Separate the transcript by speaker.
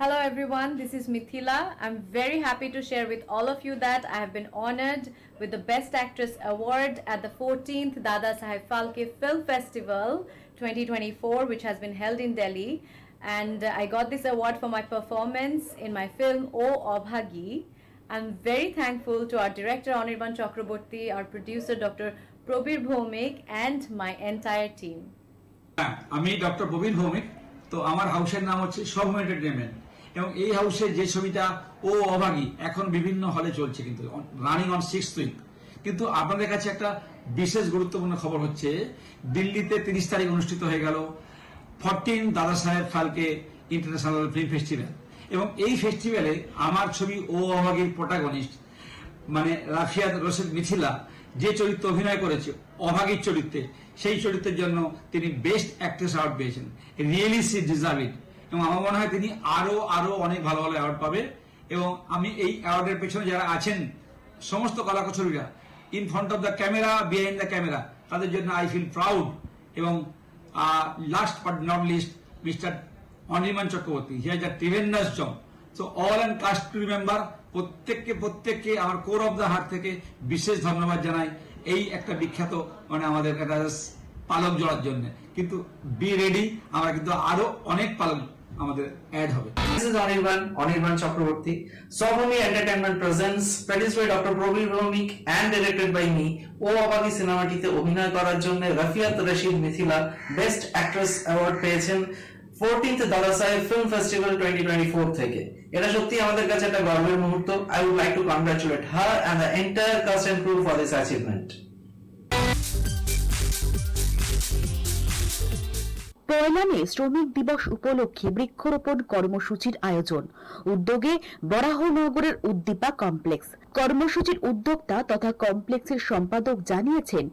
Speaker 1: Hello everyone, this is Mithila. I'm very happy to share with all of you that I have been honored with the Best Actress Award at the 14th Dada Saheb Phalke Film Festival 2024, which has been held in Delhi. And uh, I got this award for my performance in my film O Abhagi. I'm very thankful to our director Anirban Chakraborty, our producer Dr. Probir Bhomik, and my entire team.
Speaker 2: হ্যাঁ, আমি doctor প্রবীণ ভৌমিক তো আমার হাউসের নাম হচ্ছে সৌম entertainment এবং এই হাউসের যে ছবিটা, ও অভাগী, এখন বিভিন্ন হলে চলছে কিন্তু রানিং অন সিক্স উইক কিন্তু আপনাদের কাছে একটা বিশেষ গুরুত্বপূর্ণ খবর হচ্ছে, দিল্লিতে তিরিশ তারিখ অনুষ্ঠিত হয়ে গেল ফরটিন দাদা সাহেব ফালকে ইন্টারন্যাশনাল ফিল্ম ফেস্টিভ্যাল এবং এই ফেস্টিভ্যালে আমার ছবি ও অভাগীর প্রোটাগনিস্ট মানে রাফিয়াদ রশিদ মিথিলা, যে চরিত্র অভিনয় করেছে, অভাগীর চরিত্রে, সেই চরিত্রের জন্য তিনি বেস্ট অ্যাক্ট্রেস অ্যাওয়ার্ড পেয়েছেন। রিয়েলি সি ডিজার্ভ ইট এবং আমার মনে হয় তিনি আরও আরও অনেক ভালো ভালো অ্যাওয়ার্ড পাবে। এবং আমি এই অ্যাওয়ার্ডের পেছনে যারা আছেন, সমস্ত কলাকুশলীরা in front of the camera behind the camera তাদের জন্য আই ফিল প্রাউড এবং last but not least mister Anirban Chakraborty he a tremendous job so all and cast to remember প্রত্যেককে প্রত্যেককে আমার কোর অফ দ্য হার্ট থেকে বিশেষ ধন্যবাদ জানাই। এই একটা বিখ্যাত মানে আমাদের একটা পালক জড়ার জন্য। কিন্তু বি রেডি আমরা কিন্তু আরও অনেক পালক আমাদের অ্যাড হবে
Speaker 3: This is Anirban, Anirban Chakraborty. Swabhumi Entertainment presents, produced by Dr. Probir Bhomik and directed by me, ও অবাগি সিনেমাটিতে অভিনয় করার জন্য Rafiath Rashid Mithila best actress award পেয়েছেন fourteenth Dada Saheb film festival twenty twenty four থেকে এটা সত্যি আমাদের কাছে একটা গর্বের মুহূর্ত I would like to congratulate her and the entire cast and crew for this achievement
Speaker 4: পয়লা শ্রমিক দিবস উপলক্ষে বৃক্ষরোপণ কর্মসূচির আয়োজন। উদ্যোগে বরাহনগরের উদ্দীপা কমপ্লেক্স। কর্মসূচির উদ্যোক্তা তথা কমপ্লেক্সের সম্পাদক জানিয়েছেন